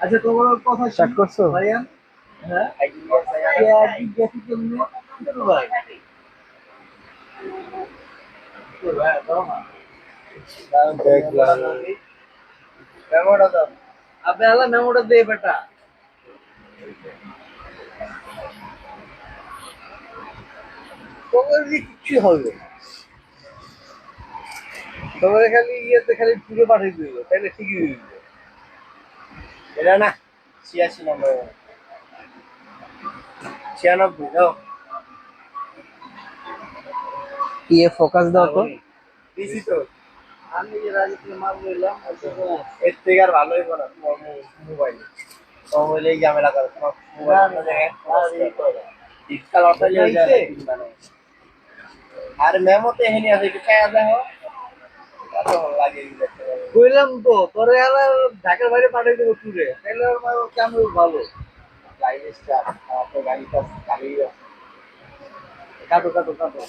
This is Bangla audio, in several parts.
আচ্ছা তোমার কথা স্টার্ট করছ? ভাইয়া? হ্যাঁ? একদিন গেছি কেমনে ভাই মেমোটা দাও। আপনি আলা মেমোটা দিয়ে বেটা। তোমার কি কিচ্ছু হবে না। তোমার খালি ইয়েতে খালি পুরো পাঠিয়ে দিল তাহলে ঠিকই যাবে। এটা না ছিয়াশি নম্বর। ছিয়ানব্বই দাও। ইয়ে ফোকাস দাও তো। দিছি তো। আমি যে রাজনীতি মাল বললাম এর থেকে আর ভালো হইব মোবাইল মোবাইলে ঝামেলা করে শীতকাল অর্থাৎ আর মেমোতে হেনি আছে দেখো কইলাম তো তোরে আর ঢাকার বাইরে পাঠিয়ে দেবো টুরে তাহলে আমার কেমন ভালো? গাড়িটা গাড়ি কাটো কাটো কাটো।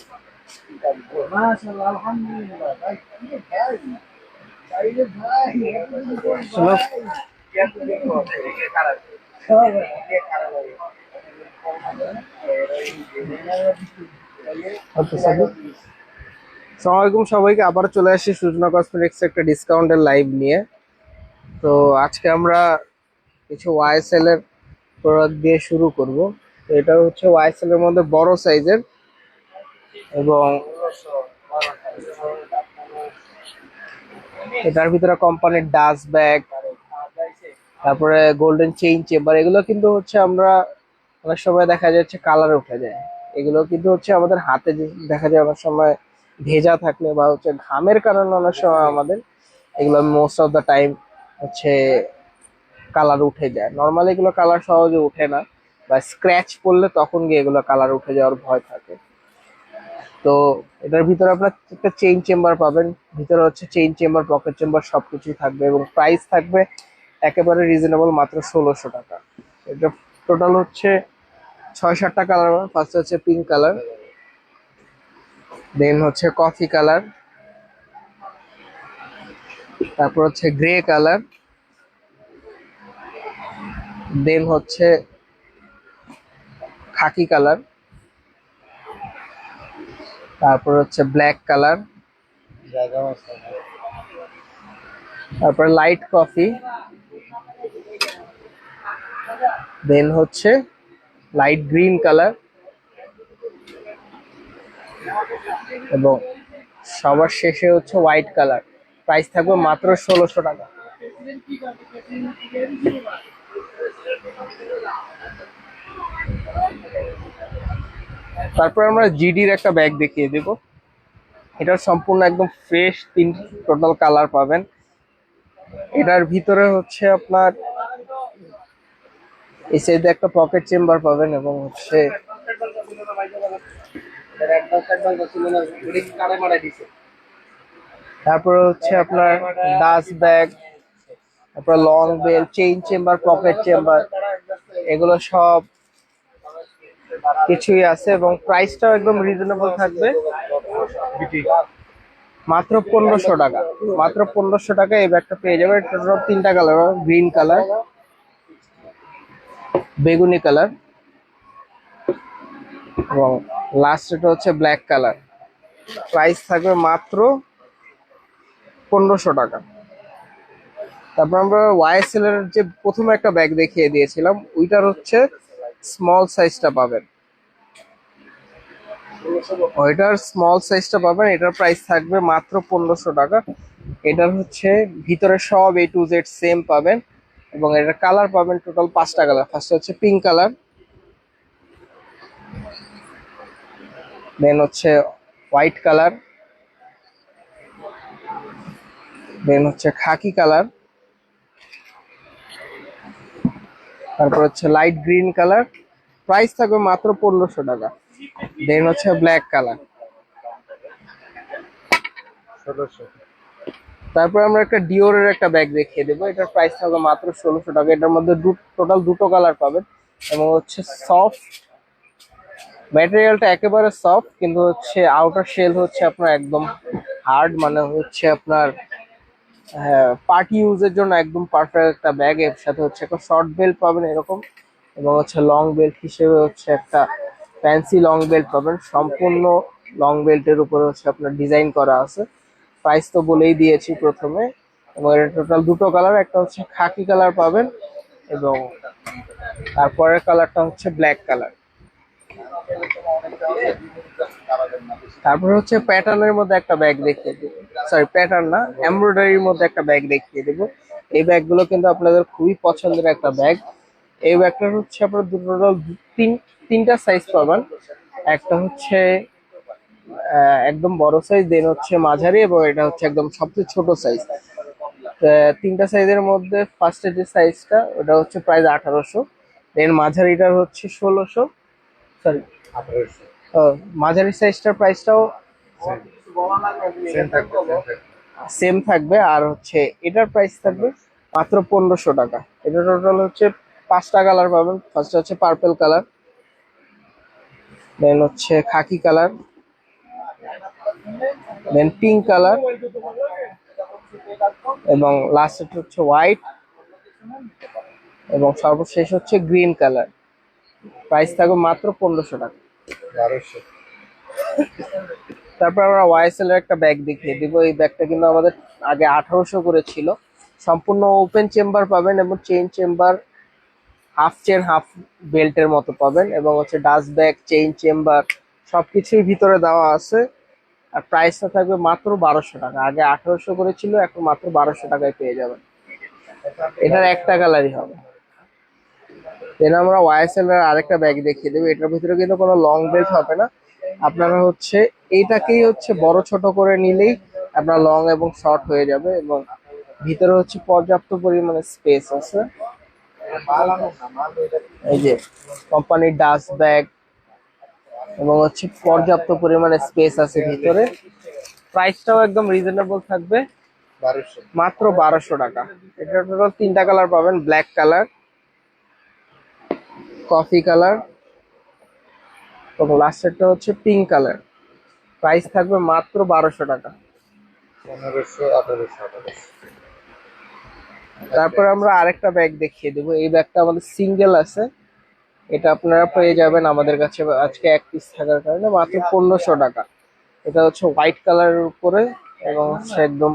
মাশাআল্লাহ আলহামদুলিল্লাহ। ভাই কি ভাই? চাইলে ভাই শোনো। সালামালাইকুম সবাইকে আবার চলে আসি সূচনা কসমেটিক্স একটা ডিসকাউন্টের লাইভ নিয়ে। তো আজকে আমরা কিছু ওয়াইএসএল এর প্রোডাক্ট দিয়ে শুরু করব। এটা হচ্ছে ওয়াইএসএল এর মধ্যে বড় সাইজের এবং এটার ভিতরে কোম্পানির ডাস্ট ব্যাগ তারপরে গোল্ডেন চেইন চেম্বার এগুলো কিন্তু হচ্ছে আমরা অনেক সময় দেখা যাচ্ছে কালার উঠে যায়। এগুলো কিন্তু হচ্ছে আমাদের হাতে দেখা যায় অনেক সময় ভেজা থাকলে বা হচ্ছে ঘামের কারণে অনেক সময় আমাদের এগুলো মোস্ট অফ দ্য টাইম হচ্ছে কালার উঠে যায়। নর্মালি এগুলো কালার সহজে উঠে না বা স্ক্র্যাচ পড়লে তখন গিয়ে এগুলো কালার উঠে যাওয়ার ভয় থাকে। তো এটার ভিতরে আপনার একটা চেইন চেম্বার পাবেন, ভিতরে হচ্ছে চেইন চেম্বার পকেট চেম্বার সব কিছুই থাকবে এবং প্রাইস থাকবে একেবারে রিজনেবল মাত্র ষোলোশো টাকা। এটা টোটাল হচ্ছে ছয় সাতটা কালার ফার্স্ট হচ্ছে পিঙ্ক কালার দেন হচ্ছে কফি কালার তারপর হচ্ছে গ্রে কালার দেন হচ্ছে খাকি কালার তারপর হচ্ছে ব্ল্যাক কালার তারপরে লাইট কফি দেন হচ্ছে লাইট গ্রিন কালার এবং সবার শেষে হচ্ছে হোয়াইট কালার প্রাইস থাকবে মাত্র ষোলোশো টাকা। তারপর আমরা জিডির একটা ব্যাগ দেখিয়ে দেব। এটার সম্পূর্ণ একদম ফ্রেশ তিন টোটাল কালার পাবেন। এটার ভিতরে হচ্ছে আপনার এই সাইডে একটা পকেট চেম্বার পাবেন এবং হচ্ছে তারপরে হচ্ছে আপনার ডাস্ট ব্যাগ, তারপর long belt chain chamber pocket chamber এগুলো সব কিছুই আছে এবং প্রাইসটাও একদম রিজনেবল থাকবে। মাত্র পনেরোশো টাকা। মাত্র পনেরোশো টাকা এই ব্যাগটা পেয়ে যাবে তিনটা কালার গ্রিন কালার বেগুনি কালার এবং লাস্ট এটা হচ্ছে ব্ল্যাক কালার প্রাইস থাকবে মাত্র পনেরোশো টাকা। তারপর আমরা ওয়াইএসএল এর যে প্রথমে একটা ব্যাগ দেখিয়ে দিয়েছিলাম, ওইটার হচ্ছে স্মল সাইজটা পাবেন। ওইটার স্মল সাইজটা পাবেন, এটার প্রাইস থাকবে মাত্র পনেরোশো টাকা। এটার হচ্ছে ভিতরে সব এ টু জেড সেম পাবেন এবং এটার কালার পাবেন টোটাল পাঁচটা কালার ফার্স্ট হচ্ছে পিঙ্ক কালার দেন হচ্ছে হোয়াইট কালার দেন হচ্ছে খাকি কালার তারপর হচ্ছে লাইট গ্রিন কালার প্রাইস থাকবে মাত্র পনেরোশো টাকা। দেন হচ্ছে ব্ল্যাক কালার তারপর আমরা একটা ডিওরের একটা ব্যাগ দেখিয়ে দেবো। এটার প্রাইস থাকবে মাত্র ষোলোশো টাকা। এটার মধ্যে টোটাল দুটো কালার পাবেন। এবং হচ্ছে সফট ম্যাটেরিয়ালটা একেবারে সফট কিন্তু হচ্ছে আউটার শেল হচ্ছে আপনার একদম হার্ড মানে হচ্ছে আপনার পার্টি ইউজের জন্য একদম পারফেক্ট একটা ব্যাগ এর সাথে হচ্ছে একটা শর্ট বেল্ট পাবেন এরকম, এবং হচ্ছে লং বেল্ট হিসেবে হচ্ছে একটা ফ্যান্সি লং বেল্ট পাবেন। সম্পূর্ণ লং বেল্টের উপরে হচ্ছে আপনার ডিজাইন করা আছে। প্রাইস তো বলেই দিয়েছি প্রথমে, এবং এটা টোটাল দুটো কালার একটা হচ্ছে খাকি কালার পাবেন, এবং তারপরের কালারটা হচ্ছে ব্ল্যাক কালার তারপর হচ্ছে প্যাটার্নের মধ্যে একটা ব্যাগ দেখিয়ে দিব। সরি প্যাটার্ন না এমব্রয়ডারির মধ্যে একটা ব্যাগ দেখিয়ে দেবো। এই ব্যাগগুলো কিন্তু আপনাদের খুবই পছন্দের একটা ব্যাগ এই ব্যাগটার হচ্ছে আপনার দুটো তিন, তিনটা সাইজ পাবেন। একটা হচ্ছে একদম বড় সাইজ দেন হচ্ছে মাঝারি এবং এটা হচ্ছে একদম সবচেয়ে ছোট সাইজ তিনটা সাইজের মধ্যে ফার্স্টের যে সাইজটা ওটা হচ্ছে প্রাইস আঠারোশো। দেন মাঝারিটার হচ্ছে ষোলোশো। সরি মাঝারি সাইজটার প্রাইসটাও সেম থাকবে আর হচ্ছে এটার প্রাইস থাকবে মাত্র পনেরোশো টাকা। এটা টোটাল হচ্ছে পাঁচটা কালার পাবেন। ফার্স্ট হচ্ছে পার্পল কালার দেন হচ্ছে khaki colour then pink colour এবং লাস্ট হচ্ছে হোয়াইট এবং সর্বশেষ হচ্ছে গ্রিন কালার প্রাইস থাকবে মাত্র পনেরোশো টাকা। তারপর আমরা ওয়াইএসএল এর একটা ব্যাগ দেখিয়ে দিব। এই ব্যাগটা কিন্তু আমাদের আগে আঠারোশো করে ছিল। সম্পূর্ণ ওপেন চেম্বার পাবেন এবং chain chamber half chain half বেল্টের মতো পাবেন এবং হচ্ছে ডাস্ট ব্যাগ চেইন চেম্বার সবকিছুই ভিতরে দেওয়া আছে। আর প্রাইসটা থাকবে মাত্র বারোশো টাকা। আগে আঠারোশো করে ছিল, এখন মাত্র বারোশো টাকায় পেয়ে যাবেন। এটার একটা কালারই হবে। দেন আমরা ওয়াইএসএল এর আরেকটা ব্যাগ দেখিয়ে দেবো। এটার ভিতরে কিন্তু কোনো লং বেল্ট হবে না। আপনারা হচ্ছে এইটাকেই হচ্ছে বড় ছোট করে নিলেই আপনার লং এবং শর্ট হয়ে যাবে এবং ভিতরে হচ্ছে পর্যাপ্ত পরিমাণে স্পেস আছে। এই যে কোম্পানির ডাস্ট ব্যাগ এবং হচ্ছে পর্যাপ্ত পরিমাণে স্পেস আছে ভিতরে। প্রাইসটাও একদম রিজনেবল থাকবে। মাত্র বারোশো টাকা। এটা তিনটা কালার পাবেন ব্ল্যাক কালার কফি কালার এবং লাস্টেরটা হচ্ছে পিঙ্ক কালার প্রাইস থাকবে মাত্র বারোশো টাকা। তারপর আমরা আরেকটা ব্যাগ দেখিয়ে দেবো। এই ব্যাগটা আমাদের সিঙ্গেল আছে। এটা আপনারা পেয়ে যাবেন আমাদের কাছে আজকে এক পিস থাকার কারণে। মাত্র পনেরোশো টাকা। এটা হচ্ছে হোয়াইট কালারের উপরে এবং হচ্ছে একদম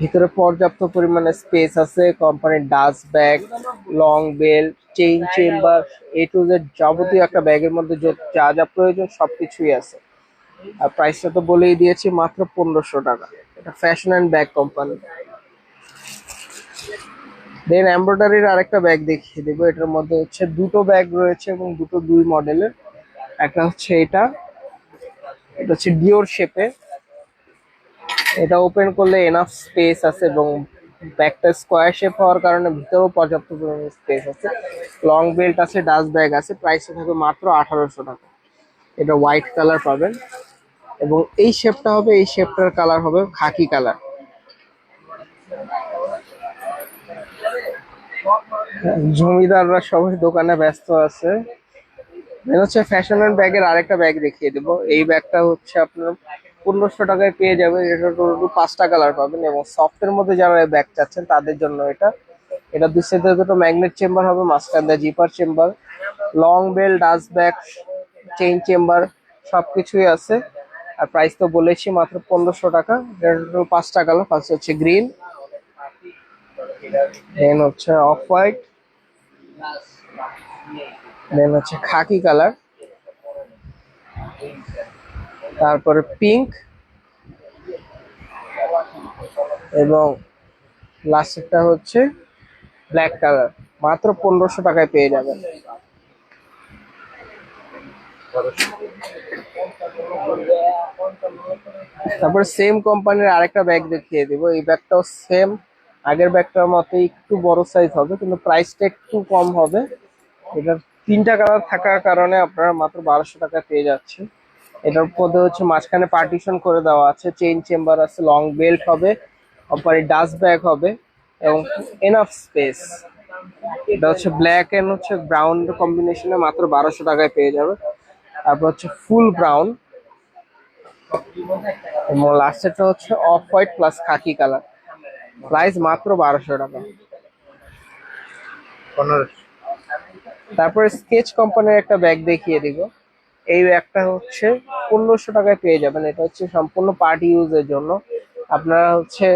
ভিতরে পর্যাপ্ত পরিমাণে স্পেস আছে কোম্পানির dust bag long belt chain chamber A to Z যাবতীয় একটা ব্যাগের মধ্যে যা যা প্রয়োজন সবকিছুই আছে। আর প্রাইসটা তো বলেই দিয়েছি, মাত্র পনেরোশো টাকা। এটা fashion and bag company then এমব্রয়ডারির আরেকটা ব্যাগ দেখিয়ে দেবো। এটার মধ্যে হচ্ছে দুটো ব্যাগ রয়েছে এবং দুটো দুই মডেলের একটা হচ্ছে এটা এটা হচ্ছে ডিওর শেপে এটা ওপেন করলে এনাফ স্পেস আছে এবং ব্যাগটা স্কোয়ার শেপ হওয়ার কারণে ভিতরেও পর্যাপ্ত পরিমাণে স্পেস আছে। লং বেল্ট আছে ডাস্ট ব্যাগ আছে প্রাইসটা থাকবে মাত্র আঠারোশো টাকা। এটা হোয়াইট কালার পাবেন। এবং এই শেপটা হবে, এই শেপটার কালার হবে খাকি কালার জমিদাররা সবাই দোকানে ব্যস্ত আছে। হচ্ছে ফ্যাশন ব্যাগের আরেকটা ব্যাগ দেখিয়ে দেবো। এই ব্যাগটা হচ্ছে আপনার পনেরোশো টাকায় পেয়ে যাবেন। এটা টোটাল পাঁচটা কালার পাবেন এবং সফটের মধ্যে যারা ব্যাগ চাচ্ছেন, তাদের জন্য এটা। এটা সাইডে দুটো ম্যাগনেট চেম্বার হবে, মাঝখানে zipper chamber long belt dust bag chain chamber সবকিছুই আছে। আর প্রাইস তো বলেছি মাত্র পনেরোশো টাকা। এটা পাঁচটা কালার ফার্স্ট হচ্ছে গ্রিন দেন হচ্ছে অফ হোয়াইট দেন হচ্ছে খাকি কালার। তারপরে পিঙ্ক এবং লাস্টেরটা হচ্ছে ব্ল্যাক কালার মাত্র পনেরোশো টাকায় পেয়ে যাবেন। তারপরে সেম কোম্পানির আরেকটা ব্যাগ দেখিয়ে দিব। এই ব্যাগটাও সেম আগের ব্যাগটার মতো একটু বড় সাইজ হবে, কিন্তু প্রাইসটা একটু কম হবে। এটার তিনটা কালার থাকার কারণে আপনারা মাত্র বারোশো টাকা পেয়ে যাচ্ছে এটার মধ্যে হচ্ছে মাঝখানে পার্টিশন করে দেওয়া আছে চেইন চেম্বার আছে লং বেল্ট হবে কোম্পানির ডাস্ট ব্যাগ হবে এবং এনাফ স্পেস এটা হচ্ছে ব্ল্যাক এন্ড হচ্ছে ব্রাউন কম্বিনেশনে মাত্র বারোশো টাকায় পেয়ে যাবে। তারপর হচ্ছে ফুল ব্রাউন এবং লাস্টেরটা হচ্ছে অফ হোয়াইট প্লাস খাকি কালার প্রাইস মাত্র বারোশো টাকা। তারপরে স্কেচ কোম্পানির একটা ব্যাগ দেখিয়ে দিব। এই ব্যাগটা হচ্ছে পনেরোশো টাকায় পেয়ে যাবেন। এটা হচ্ছে সম্পূর্ণ পার্টি ইউজের জন্য। আপনারা হচ্ছে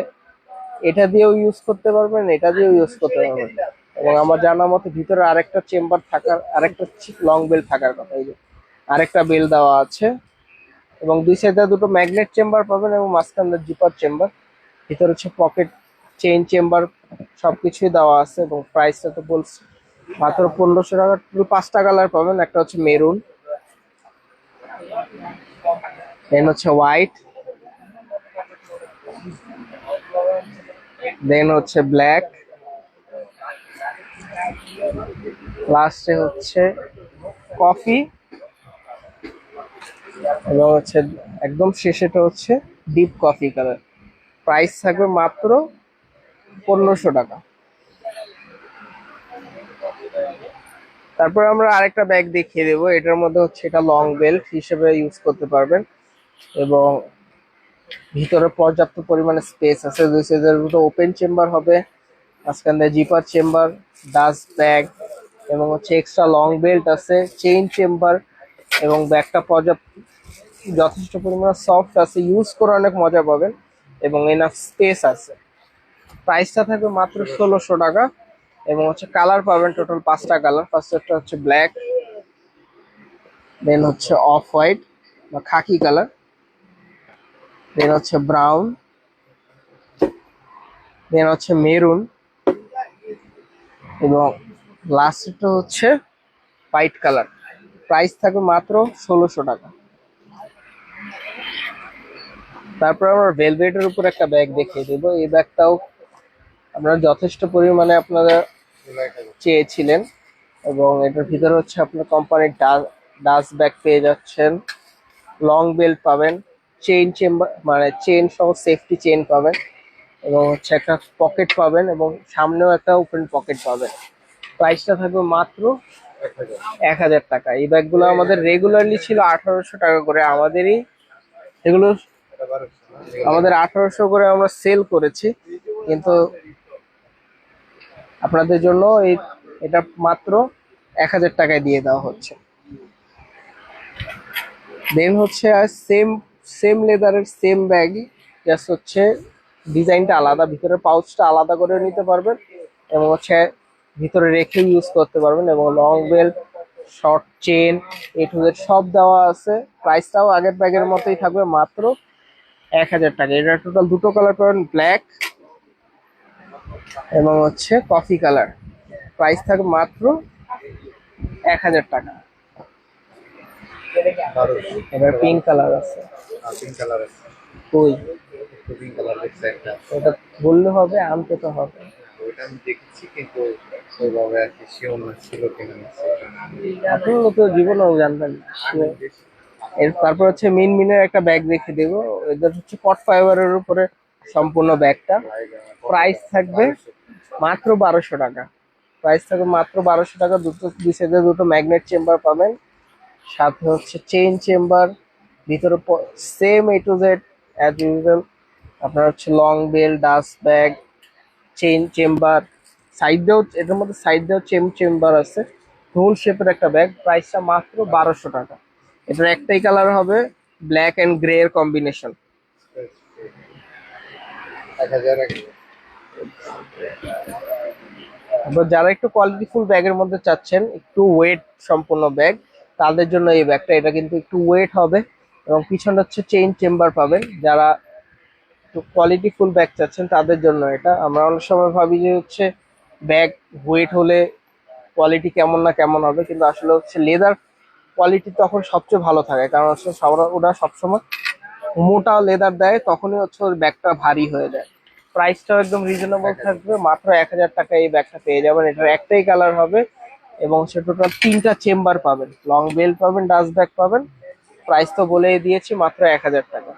এটা দিয়েও ইউজ করতে পারবেন, এটা দিয়েও ইউজ করতে পারবেন। এবং আমার জানা মতে ভিতরে আরেকটা চেম্বার থাকার, আরেকটা লং বেল থাকার কথা এই যে। আরেকটা বেল দেওয়া আছে। এবং দুই সাইডে দুটো ম্যাগনেট চেম্বার পাবেন এবং মাঝখানে জিপার চেম্বার ভিতরে হচ্ছে পকেট চেইন চেম্বার সবকিছুই দেওয়া আছে এবং প্রাইসটা তো বলছি মাত্র পনেরোশো টাকা। পাঁচটা কালার পাবেন। একটা হচ্ছে মেরুন দেন হচ্ছে হোয়াইট দেন হচ্ছে ব্ল্যাক লাস্টে হচ্ছে কফি এবং হচ্ছে একদম শেষেটা হচ্ছে ডিপ কফি কালার প্রাইস থাকবে মাত্র পনেরোশো টাকা। তারপর আমরা আরেকটা ব্যাগ দেখিয়ে দেবো। এটার মধ্যে হচ্ছে এটা লং বেল্ট হিসেবে ইউজ করতে পারবেন এবং ভিতরে পর্যাপ্ত পরিমাণে স্পেস আছে। দুই সাইডের দুটো ওপেন চেম্বার হবে মাঝখান জিপার চেম্বার ডাস্ট ব্যাগ এবং হচ্ছে এক্সট্রা লং বেল্ট আছে চেইন চেম্বার এবং ব্যাগটা পর্যাপ্ত যথেষ্ট পরিমাণে সফট আছে ইউজ করে অনেক মজা পাবেন এবং এনাফ স্পেস আছে। প্রাইসটা থাকবে মাত্র ষোলোশো টাকা। এবং হচ্ছে কালার পাবেন টোটাল পাঁচটা কালার। ফার্স্টটা হচ্ছে ব্ল্যাক, দেন হচ্ছে অফ হোয়াইট বা খাকি কালার, দেন হচ্ছে ব্রাউন, দেন হচ্ছে মেরুন, এবং লাস্টটা হচ্ছে হোয়াইট কালার। প্রাইস থাকবে মাত্র ষোলোশো টাকা। তারপর আমরা ভেলভেটের উপর একটা ব্যাগ দেখিয়ে দেবো। এই ব্যাগটাও আমরা যথেষ্ট পরিমাণে আপনারা চেয়েছিলেন এবং এটার ভিতরে হচ্ছে আপনার কোম্পানির ডাস্ট ব্যাগ পেয়ে যাচ্ছেন লং বেল্ট পাবেন চেইন চেম্বার মানে চেইন সহ সেফটি চেইন পাবেন এবং হচ্ছে একটা পকেট পাবেন এবং সামনেও একটা ওপেন পকেট পাবেন। প্রাইসটা থাকবে মাত্র এক হাজার। টাকা। এই ব্যাগগুলো আমাদের রেগুলারলি ছিল আঠারোশো টাকা করে আমাদেরই এগুলো আমাদের আঠারোশো করে আমরা সেল করেছি কিন্তু আপনাদের জন্য এই এটা মাত্র এক হাজার টাকায় দিয়ে দেওয়া হচ্ছে। দেন হচ্ছে আর সেম সেম লেদারের সেম ব্যাগই জাস্ট হচ্ছে ডিজাইনটা আলাদা ভিতরে পাউচটা আলাদা করে নিতে পারবেন এবং হচ্ছে ভিতরে রেখে ইউজ করতে পারবেন এবং long belt short chain A to সব দেওয়া আছে। প্রাইসটাও আগের ব্যাগের মতোই থাকবে মাত্র এক হাজার টাকা। এটা টোটাল দুটো কালার পাবেন ব্ল্যাক এবং হচ্ছে কফি কালার প্রাইস থাকবে মাত্র এক হাজার টাকা। এবার পিঙ্ক কালার আছে। পিঙ্ক কালার আছে। কই? পিঙ্ক কালার দেখছে একটা। ওটা বললে হবে আনতে তো হবে। ওইটা আমি দেখেছি কিন্তু ওইভাবে আর কি শিওর না ছিল কিনা আপনি তো জীবনেও জানবেন এর তারপর হচ্ছে মিন মিনের একটা ব্যাগ দেখে দেবো। এদের হচ্ছে কট ফাইবারের উপরে সম্পূর্ণ ব্যাগটা। প্রাইস থাকবে মাত্র বারোশো টাকা। প্রাইস থাকবে মাত্র বারোশো টাকা। দুটো, দুই সাইডে দুটো ম্যাগনেট চেম্বার পাবেন। সাথে হচ্ছে চেইন চেম্বার ভিতরে same A to Z as usual আপনার হচ্ছে long belt dust bag chain chamber side দিয়েও এটার মধ্যে সাইড দিয়েও চেম চেম্বার আছে। রোল শেপের একটা ব্যাগ প্রাইসটা মাত্র বারোশো টাকা। এটার একটাই কালার হবে ব্ল্যাক অ্যান্ড গ্রে এর কম্বিনেশন যারা একটু কোয়ালিটিফুল ব্যাগের মধ্যে চাচ্ছেন, একটু ওয়েট সম্পূর্ণ ব্যাগ তাদের জন্য এই ব্যাগটা এটা কিন্তু একটু ওয়েট হবে এবং পিছনে হচ্ছে চেইন চেম্বার পাবেন। যারা একটু কোয়ালিটিফুল ব্যাগ চাচ্ছেন, তাদের জন্য এটা। আমরা অনেক সময় ভাবি যে হচ্ছে ব্যাগ ওয়েট হলে কোয়ালিটি কেমন না কেমন হবে, কিন্তু আসলে হচ্ছে লেদার কোয়ালিটি তখন সবচেয়ে ভালো থাকে। কারণ হচ্ছে ওরা সবসময় মোটা লেদার দেয় তখনই হচ্ছে ওর ব্যাগটা ভারী হয়ে যায়। প্রাইসটাও একদম রিজনেবল থাকবে মাত্র এক হাজার টাকা এই ব্যাগটা পেয়ে যাবেন। এটার একটাই কালার হবে এবং সে টোটাল তিনটা চেম্বার পাবেন। লং বেল্ট পাবেন ডাস্ট ব্যাগ পাবেন। প্রাইস তো বলেই দিয়েছি মাত্র এক হাজার টাকা।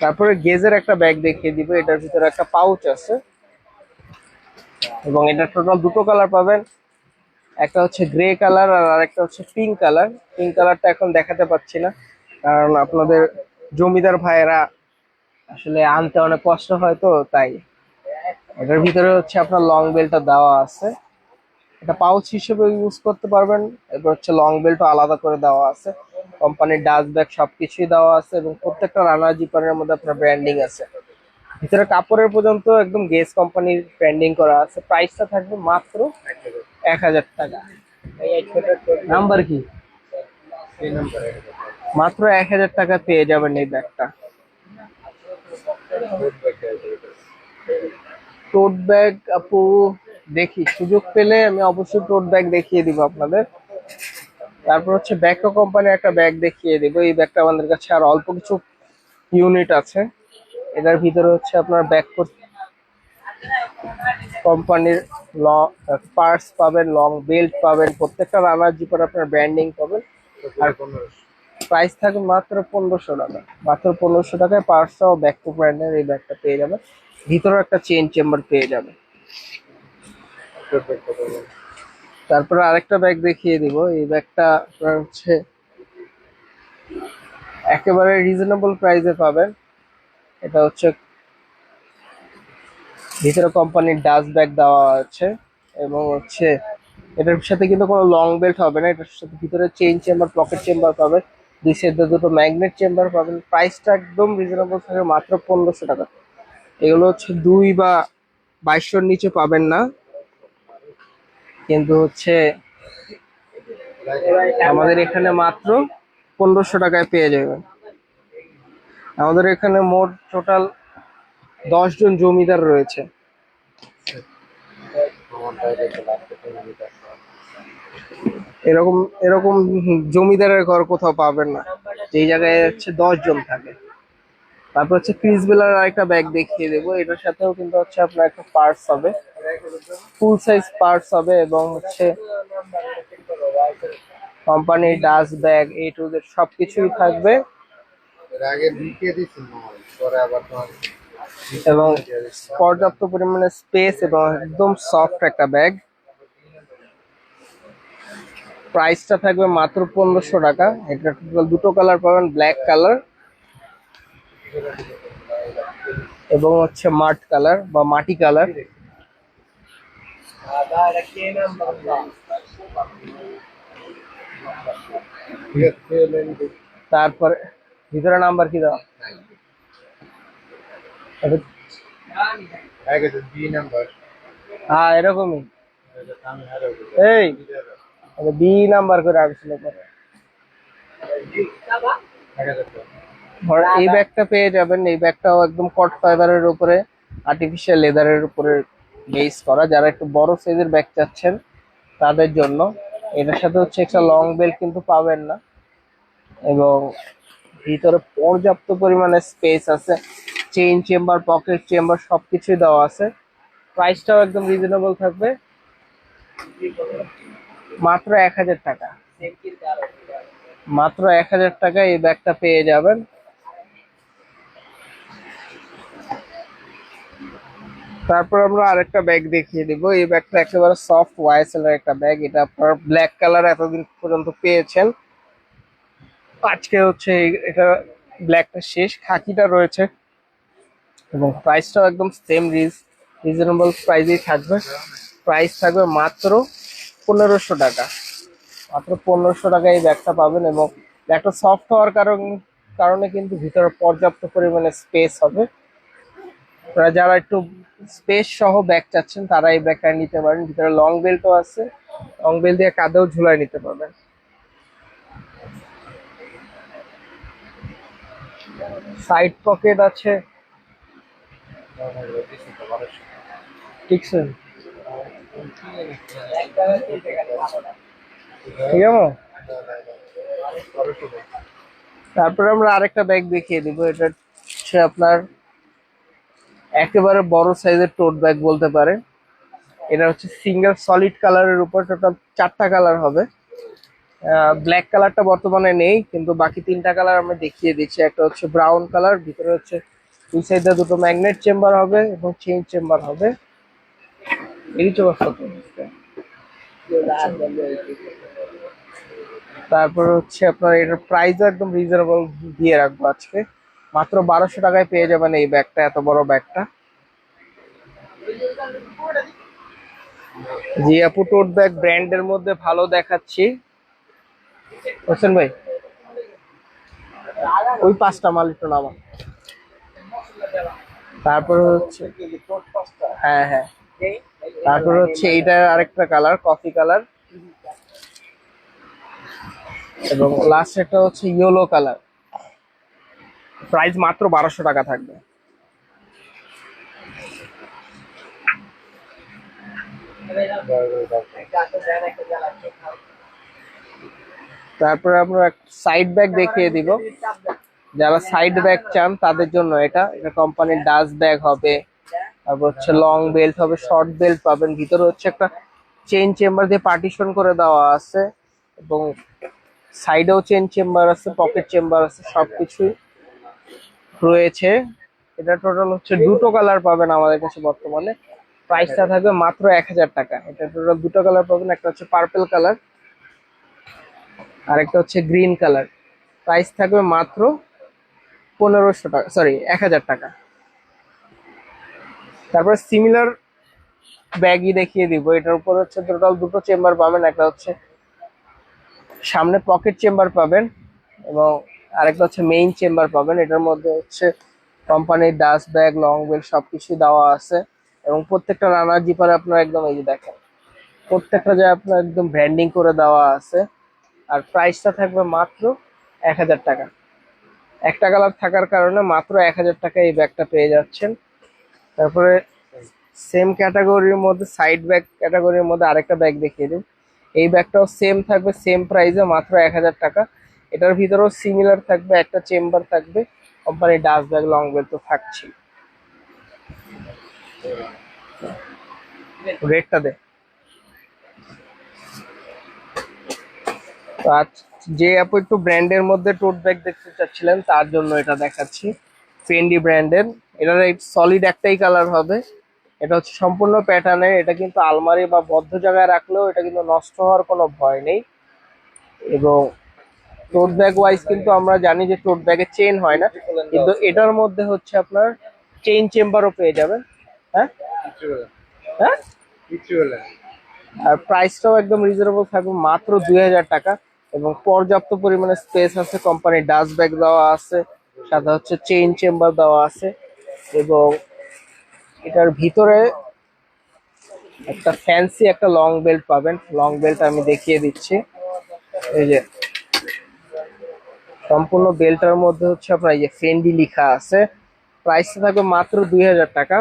তারপরে গেজের একটা ব্যাগ দেখিয়ে দিব এটার ভিতরে একটা পাউচ আছে। এবং এটা টোটাল দুটো কালার পাবেন। একটা হচ্ছে গ্রে কালার আর আরেকটা হচ্ছে পিঙ্ক কালার পিঙ্ক কালারটা এখন দেখাতে পাচ্ছি না। কারণ আপনাদের জমিদার ভাইয়েরা আসলে আনতে অনেক কষ্ট হয় তো তাই। এটার ভিতরে হচ্ছে আপনার লং বেলটা দেওয়া আছে। এটা পাউচ হিসেবে ইউজ করতে পারবেন। এবার হচ্ছে লং বেল্টও আলাদা করে দেওয়া আছে। কোম্পানির ডাস্ট ব্যাগ সবকিছুই দেওয়া আছে এবং প্রত্যেকটা রানার জিপারের মধ্যে আপনার ব্র্যান্ডিং আছে। ভিতরে কাপড়ের পর্যন্ত একদম গেস কোম্পানির ব্র্যান্ডিং করা আছে। প্রাইসটা থাকবে মাত্র এক হাজার টাকা। নাম্বার কি? মাত্র এক হাজার টাকা পেয়ে যাবেন এই ব্যাগটা। টোট ব্যাগ আপু, দেখি, সুযোগ পেলে আমি অবশ্যই টোট ব্যাগ দেখিয়ে দিব আপনাদের। তারপর হচ্ছে ব্যাকো কোম্পানির একটা ব্যাগ দেখিয়ে দিব। এই ব্যাগটা আমাদের কাছে আর অল্প কিছু ইউনিট আছে। এটার ভিতরে হচ্ছে আপনার ব্যাক কোম্পানির ল পার্টস পাবেন লং বেল্ট পাবেন, প্রত্যেকটা রানার জিপার আপনার ব্র্যান্ডিং পাবেন। আর প্রাইস থাকবে মাত্র পনেরোশো টাকা। মাত্র পনেরোশো টাকায় পার্স সহ ব্যাক টু ব্র্যান্ডের এই ব্যাগটা পেয়ে যাবে। ভিতরে একটা চেন চেম্বার পেয়ে যাবে। তারপরে আরেকটা ব্যাগ দেখিয়ে দিব। এই ব্যাগটা আপনার হচ্ছে একেবারে রিজনেবল প্রাইসে পাবেন। এটা হচ্ছে ভিতরে কোম্পানির ডাস্ট ব্যাগ দেওয়া আছে এবং হচ্ছে এটার সাথে কিন্তু কোনো লং বেল্ট হবে না। এটার সাথে ভিতরে চেইন চেম্বার পকেট চেম্বার পাবেন। দুই সাইডে দুটো ম্যাগনেট চেম্বার পাবেন। প্রাইসটা একদম রিজনেবল থাকে মাত্র পনেরোশো টাকা। এগুলো হচ্ছে দুই বা বাইশশোর নিচে পাবেন না। কিন্তু হচ্ছে আমাদের এখানে মাত্র পনেরোশো টাকায় পেয়ে যাবেন। আমাদের এখানে মোট টোটাল দশ জন জমিদার রয়েছে। এরকম এরকম জমিদারের ঘর কোথাও পাবেন না। যেই জায়গায় হচ্ছে জন থাকে। তারপর হচ্ছে ক্রিস বেলার আরেকটা ব্যাগ দেখিয়ে দেবো। এটার সাথেও কিন্তু হচ্ছে আপনার একটা পার্টস হবে। ফুল সাইজ পার্টস হবে এবং হচ্ছে কোম্পানির dust bag A to Z সবকিছুই থাকবে। এবং পর্যাপ্ত পরিমাণে স্পেস এবং একদম সফট একটা ব্যাগ প্রাইসটা থাকবে মাত্র পনেরোশো টাকা। এটা টোটাল দুটো কালার পাবেন ব্ল্যাক কালার এবং হচ্ছে মাঠ কালার বা মাটি কালার। তারপরে ভিতরে নাম্বার কি দাও? নাম্বার হ্যাঁ এরকমই। এই বি নাম্বার করে আসছিল পরে। এই ব্যাগটা পেয়ে যাবেন এই ব্যাগটাও একদম কট ফাইবারের উপরে আর্টিফিশিয়াল লেদারের উপরে বেস করা। যারা একটু বড় সাইজের ব্যাগ চাচ্ছেন তাদের জন্য। এটার সাথে হচ্ছে একটা লং বেল্ট কিন্তু পাবেন না। এবং ভিতরে পর্যাপ্ত পরিমাণে স্পেস আছে। চেইন চেম্বার পকেট চেম্বার সবকিছুই দেওয়া আছে। প্রাইসটাও একদম রিজনেবল থাকবে। মাত্র এক হাজার টাকা। মাত্র এক হাজার টাকা এই ব্যাগটা পেয়ে যাবেন। তারপর আমরা আরেকটা ব্যাগ দেখিয়ে দিব। এই ব্যাগটা একেবারে সফট ওয়াইসেল এর একটা ব্যাগ। এটা আপনার ব্ল্যাক কালার এতদিন পর্যন্ত পেয়েছেন। আজকে হচ্ছে এটা ব্ল্যাকটা শেষ। খাকিটা রয়েছে। এবং প্রাইসটাও একদম সেম রিজ রিজনেবল প্রাইসেই থাকবে। প্রাইস থাকবে মাত্র পনেরোশো টাকা। মাত্র পনেরোশো টাকায় এই ব্যাগটা পাবেন এবং ব্যাগটা সফট হওয়ার কারণ কারণে কিন্তু ভিতরে পর্যাপ্ত পরিমাণে স্পেস হবে। যারা একটু স্পেস সহ ব্যাগ চাচ্ছেন, তারা এই ব্যাগটা নিতে পারেন। ভিতরে লং বেল্টও আছে। লং বেল্ট দিয়ে কাঁধেও ঝুলাই নিতে পারবেন। সাইড পকেট আছে। ঠিক আছে। ঠিক আছে তারপরে আমরা আরেকটা ব্যাগ দেখিয়ে দিব, এটা হচ্ছে আপনার একেবারে বড় সাইজের টোট ব্যাগ বলতে পারে এটা হচ্ছে সিঙ্গেল সলিড কালারের উপর টোটাল চারটা কালার হবে। ব্ল্যাক কালারটা বর্তমানে নেই, কিন্তু বাকি তিনটা কালার আমরা দেখিয়ে দিচ্ছি। একটা হচ্ছে ব্রাউন কালার ভিতরে হচ্ছে দুই সাইডে দুটো ম্যাগনেট চেম্বার হবে এবং চেইন চেম্বার হবে। এই তো তারপর হচ্ছে আপনার এটার প্রাইসও একদম রিজনেবল দিয়ে রাখব আজকে। মাত্র বারোশো টাকায় পেয়ে যাবেন এই ব্যাগটা, এত বড় ব্যাগটা। জি আপু টোট ব্যাগ ব্র্যান্ডের মধ্যে ভালো দেখাচ্ছি। হোসেন ভাই, ওই পাঁচটা মাল একটু নামা তারপর হচ্ছে হ্যাঁ হ্যাঁ। তারপর হচ্ছে এইটা আরেকটা কালার কফি কালার। এবং লাস্ট একটা হচ্ছে ইয়েলো কালার। প্রাইস মাত্র বারোশো টাকা থাকবে। তারপরে আমরা সাইড ব্যাগ দেখিয়ে দিব। যারা সাইড ব্যাগ চান তাদের জন্য এটা। এটা কোম্পানির ডাস্ট ব্যাগ হবে। তারপর হচ্ছে লং বেল্ট হবে শর্ট বেল্ট পাবেন। ভিতরে হচ্ছে একটা চেন চেম্বার দিয়ে পার্টিশন করে দেওয়া আছে এবং সাইডেও চেন চেম্বার আছে পকেট চেম্বার আছে, সবকিছুই রয়েছে। এটা টোটাল হচ্ছে দুটো কালার পাবেন আমাদের কাছে বর্তমানে। প্রাইসটা থাকবে মাত্র এক হাজার টাকা। এটা টোটাল দুটো কালার পাবেন, একটা হচ্ছে পার্পেল কালার আরেকটা হচ্ছে গ্রিন কালার প্রাইস থাকবে মাত্র পনেরোশো টাকা সরি এক হাজার টাকা। তারপরে সিমিলার ব্যাগই দেখিয়ে দিব। এটার উপর হচ্ছে টোটাল দুটো চেম্বার পাবেন, একটা হচ্ছে সামনে পকেট চেম্বার পাবেন এবং আরেকটা হচ্ছে মেইন চেম্বার পাবেন। এটার মধ্যে হচ্ছে কোম্পানির ডাস্ট ব্যাগ লং বেল সবকিছু দেওয়া আছে এবং প্রত্যেকটা রানার জিপারে আপনার একদম এই যে দেখেন, প্রত্যেকটা জায়গায় আপনার একদম ব্র্যান্ডিং করে দেওয়া আছে। আর প্রাইসটা থাকবে মাত্র এক হাজার টাকা। একটা কালার থাকার কারণে মাত্র এক হাজার টাকা এই ব্যাগটা পেয়ে যাচ্ছেন। তারপরে সেম ক্যাটাগরির মধ্যে সাইড ব্যাগ ক্যাটাগরির মধ্যে আরেকটা ব্যাগ দেখিয়ে দিন এই ব্যাগটাও সেম থাকবে সেম প্রাইসে মাত্র এক হাজার টাকা। এটার ভিতরেও সিমিলার থাকবে, একটা চেম্বার থাকবে company dust bag long belt তো থাকছি রেটটা দে। যে আপু একটু ব্র্যান্ডের মধ্যে টোট ব্যাগ দেখতে চাচ্ছিলেন, তার জন্য এটা দেখাচ্ছি। ফেন্ডি ব্র্যান্ডের এটার সলিড একটাই কালার হবে। এটা হচ্ছে সম্পূর্ণ প্যাটার্নের এটা কিন্তু আলমারি বা বদ্ধ জায়গায় রাখলেও এটা কিন্তু নষ্ট হওয়ার কোনো ভয় নেই। এবং টোট ব্যাগ ওয়াইজ কিন্তু আমরা জানি যে টোট ব্যাগে চেন হয় না। কিন্তু এটার মধ্যে হচ্ছে আপনার চেইন চেম্বারও পেয়ে যাবেন। হ্যাঁ? হ্যাঁ? আর প্রাইসটাও একদম রিজনেবল থাকবে মাত্র দুই হাজার টাকা। এবং পর্যাপ্ত পরিমাণে স্পেস আছে। কোম্পানির ডাস্ট ব্যাগ দেওয়া আছে। সাথে হচ্ছে চেইন চেম্বার দেওয়া আছে এবং এটার ভিতরে একটা ফ্যান্সি একটা লং বেল্ট পাবেন। লং বেল্ট আমি দেখিয়ে দিচ্ছি। এই যে সম্পূর্ণ বেল্টের মধ্যে হচ্ছে আপনার এই যে ফেন্ডি লেখা আছে। প্রাইসটা থাকবে মাত্র দুই হাজার টাকা।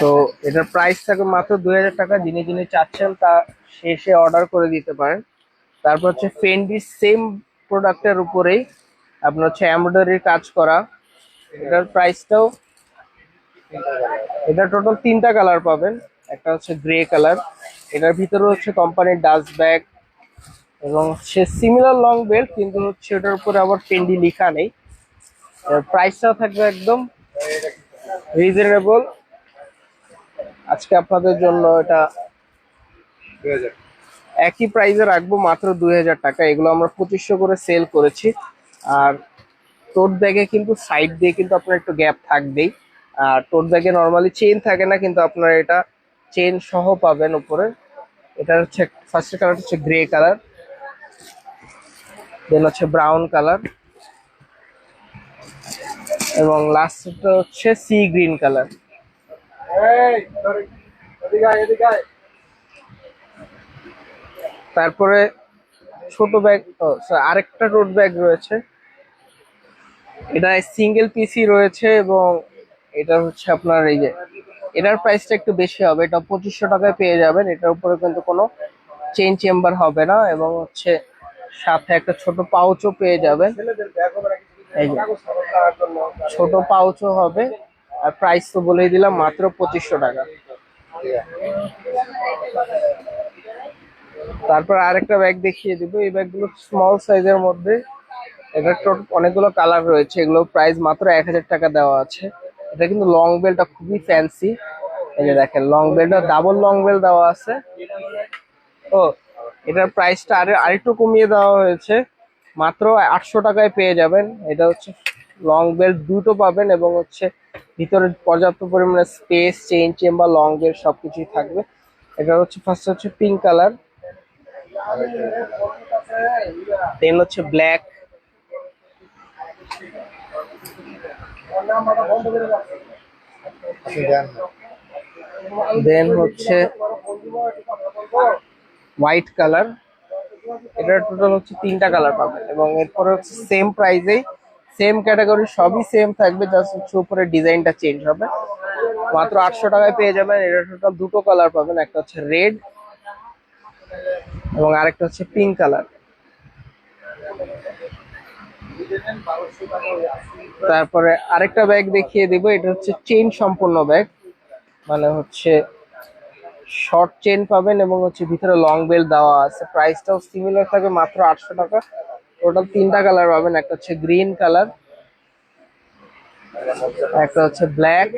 তো এটার প্রাইস থাকবে মাত্র দুই হাজার টাকা। যিনি যিনি চাচ্ছেন তা শেষে অর্ডার করে দিতে পারেন। তারপর হচ্ছে ফেন্ডি সেম প্রোডাক্টের উপরেই আপনার হচ্ছে এমব্রয়ডারির কাজ করা। এটার প্রাইসটাও এটা টোটাল তিনটা কালার পাবেন। একটা হচ্ছে গ্রে কালার এটার ভিতরে হচ্ছে কোম্পানির ডাস্ট ব্যাগ এবং সে সিমিলার লং বেল্ট কিন্তু হচ্ছে ওটার উপরে আবার ফেন্ডি লেখা নেই। প্রাইসটাও থাকবে একদম রিজনেবল আজকে আপনাদের জন্য এটা একই প্রাইসে রাখব মাত্র দুই হাজার টাকা। এগুলো আমরা পঁচিশশো করে সেল করেছি। আর টোট ব্যাগে কিন্তু সাইড দিয়ে কিন্তু আপনার একটু গ্যাপ থাকবেই। আর টোট ব্যাগে নর্মালি চেন থাকে না, কিন্তু আপনার এটা চেন সহ পাবেন উপরে। এটা হচ্ছে ফার্স্ট কালার হচ্ছে গ্রে কালার দেন হচ্ছে ব্রাউন কালার এবং লাস্টটা হচ্ছে সি গ্রিন কালার তারপরে ছোট ব্যাগ ও আরেকটা টোট ব্যাগ রয়েছে। এটা সিঙ্গেল পিসি রয়েছে এবং এটা হচ্ছে আপনার এই যে এটার প্রাইসটা একটু বেশি হবে। এটা পঁচিশশো টাকায় পেয়ে যাবেন। এটার উপরে কিন্তু কোনো চেন চেম্বার হবে না এবং হচ্ছে সাথে একটা ছোট পাউচও পেয়ে যাবেন। এই যে ছোট পাউচও হবে। আর প্রাইস তো বলেই দিলাম, মাত্র পঁচিশশো টাকা। তারপর আরেকটা ব্যাগ দেখিয়ে দিব। এই ব্যাগগুলো স্মল সাইজের মধ্যে। এটা অনেকগুলো কালার রয়েছে। এগুলো প্রাইস মাত্র এক হাজার টাকা দেওয়া আছে। এটা কিন্তু লং বেলটা খুবই ফ্যান্সি এই যে দেখেন লং বেলটা ডাবল লং বেল দেওয়া আছে। ও, এটার প্রাইসটা আরে, আরেকটু কমিয়ে দেওয়া হয়েছে। মাত্র আটশো টাকায় পেয়ে যাবেন। এটা হচ্ছে লং বেল্ট দুটো পাবেন এবং হচ্ছে ভিতরে পর্যাপ্ত পরিমাণে space chain chamber long belt সবকিছুই থাকবে। এটা হচ্ছে ফার্স্ট হচ্ছে পিঙ্ক কালার দেন হচ্ছে ব্ল্যাক দেন হচ্ছে হোয়াইট কালার এটা টোটাল হচ্ছে তিনটা কালার পাবেন এবং এরপরে হচ্ছে সেম প্রাইসেই সেম ক্যাটাগরি সবই সেম থাকবে জাস্ট হচ্ছে উপরে ডিজাইনটা চেঞ্জ হবে। মাত্র আটশো টাকায় পেয়ে যাবেন, এটা টোটাল দুটো কালার পাবেন, একটা হচ্ছে রেড এবং আরেকটা হচ্ছে পিঙ্ক কালার তারপরে আরেকটা ব্যাগ দেখিয়ে দিব, এটা হচ্ছে চেইন সম্পূর্ণ ব্যাগ মানে হচ্ছে শর্ট চেন পাবেন এবং হচ্ছে ভিতরে লং বেল দেওয়া আছে। প্রাইসটাও সিমিলার থাকবে, মাত্র আটশো টাকা। টোটাল তিনটা কালার পাবেন, একটা হচ্ছে গ্রিন কালার একটা হচ্ছে ব্ল্যাক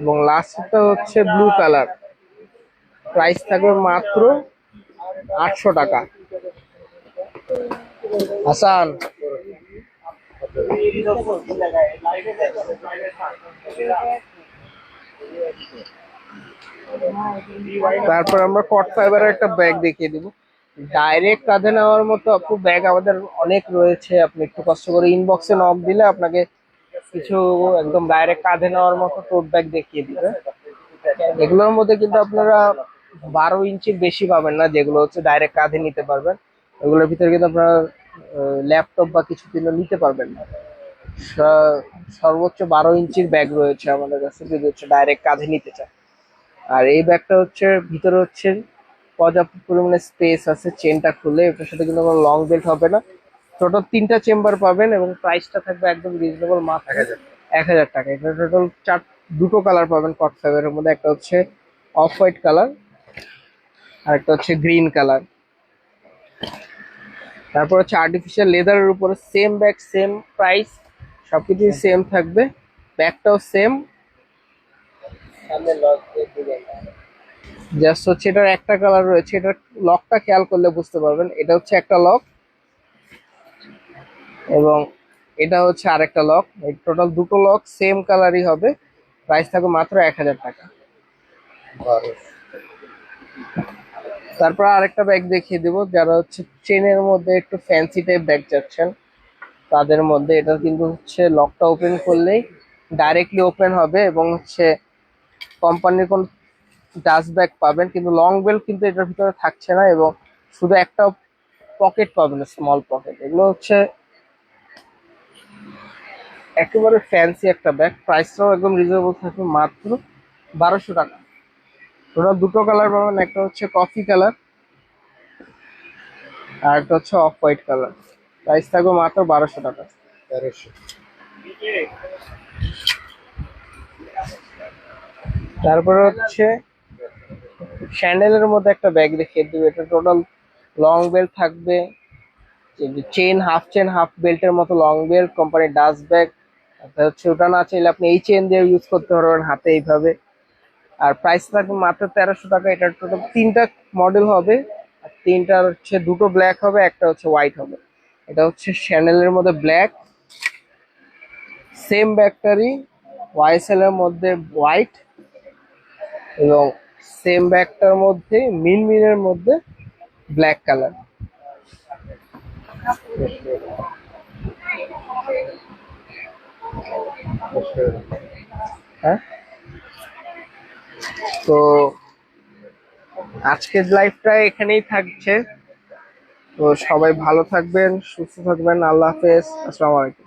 এবং লাস্টটা হচ্ছে ব্লু কালার প্রাইস থাকবে মাত্র আটশো টাকা। হাসান। তারপর আমরা কট ফাইবারের একটা ব্যাগ দেখিয়ে দিব। ডাইরেক্ট কাঁধে নেওয়ার মতো আপু ব্যাগ আমাদের অনেক রয়েছে। আপনি একটু কষ্ট করে ইনবক্সে নক দিলে আপনাকে কিছু একদম ডাইরেক্ট কাঁধে নেওয়ার মতো টোট ব্যাগ দেখিয়ে দিবে। এগুলোর মধ্যে কিন্তু আপনারা বারো ইঞ্চির বেশি পাবেন না, যেগুলো হচ্ছে ডাইরেক্ট কাঁধে নিতে পারবেন। এগুলোর ভিতরে কিন্তু আপনারা ল্যাপটপ বা কিছু কিন্তু নিতে পারবেন না। সর্বোচ্চ বারো ইঞ্চির ব্যাগ রয়েছে আমাদের কাছে, যদি হচ্ছে ডাইরেক্ট কাঁধে নিতে চান। আর এই ব্যাগটা হচ্ছে ভিতরে হচ্ছে পর্যাপ্ত পরিমাণে স্পেস আছে চেনটা খুলে এটার সাথে কিন্তু কোনো লং বেল্ট হবে না। টোটাল তিনটা চেম্বার পাবেন এবং প্রাইসটা থাকবে একদম রিজনেবল মাত্র এক হাজার টাকা। এটা টোটাল চার দুটো কালার পাবেন কট ফাইবারের মধ্যে একটা হচ্ছে অফ হোয়াইট কালার আর একটা হচ্ছে গ্রিন কালার তারপর হচ্ছে আর্টিফিশিয়াল লেদারের উপরে সেম ব্যাগ সেম প্রাইস সবকিছুই সেম থাকবে। ব্যাগটাও সেম জাস্ট হচ্ছে এটার একটা কালার রয়েছে, এটার লকটা খেয়াল করলে বুঝতে পারবেন। এটা হচ্ছে একটা লক এবং এটা হচ্ছে আরেকটা লক এই টোটাল দুটো লক সেম কালারই হবে। প্রাইস থাকবে মাত্র এক হাজার টাকা। তারপর আরেকটা ব্যাগ দেখিয়ে দেবো। যারা হচ্ছে চেনের মধ্যে একটু ফ্যান্সি টাইপ ব্যাগ চাচ্ছেন, তাদের মধ্যে এটা কিন্তু হচ্ছে লকটা ওপেন করলেই ডাইরেক্টলি ওপেন হবে এবং হচ্ছে কোম্পানির কোন ডাস্ট ব্যাগ পাবেন, কিন্তু লং বেল কিন্তু এটার ভিতরে থাকছে না এবং শুধু একটা পকেট পাবেন স্মল পকেট এগুলো হচ্ছে একেবারে ফ্যান্সি একটা ব্যাগ প্রাইসটাও একদম রিজনেবল থাকবে মাত্র বারোশো টাকা। টোটাল দুটো কালার পাবেন, একটা হচ্ছে কফি কালার আর একটা হচ্ছে অফ হোয়াইট কালার প্রাইস থাকবে মাত্র বারোশো টাকা। তারপরে হচ্ছে স্যান্ডেলের মধ্যে একটা ব্যাগ দেখিয়ে দেবে। এটা টোটাল লং বেল্ট থাকবে। চেন হাফ চেন হাফ বেল্টের মতো লং বেল্ট কোম্পানির ডাস্ট ব্যাগ হচ্ছে ওটা না চাইলে আপনি এই চেন দিয়ে ইউজ করতে পারবেন হাতে এইভাবে। আর প্রাইস থাকবে মাত্র তেরোশো টাকা। এটার টোটাল তিনটা মডেল হবে। আর তিনটার হচ্ছে দুটো ব্ল্যাক হবে, একটা হচ্ছে হোয়াইট হবে। এটা হচ্ছে শ্যানেলের মধ্যে ব্ল্যাক সেম ব্যাগটারই ওয়াইসেল এর মধ্যে হোয়াইট এবং সেম ব্যাগটার মধ্যে, মিন মিনের মধ্যে ব্ল্যাক কালার হ্যাঁ? তো আজকের লাইফটা এখানেই থাকছে। তো সবাই ভালো থাকবেন, সুস্থ থাকবেন। আল্লাহ হাফেজ। আসসালামু আলাইকুম।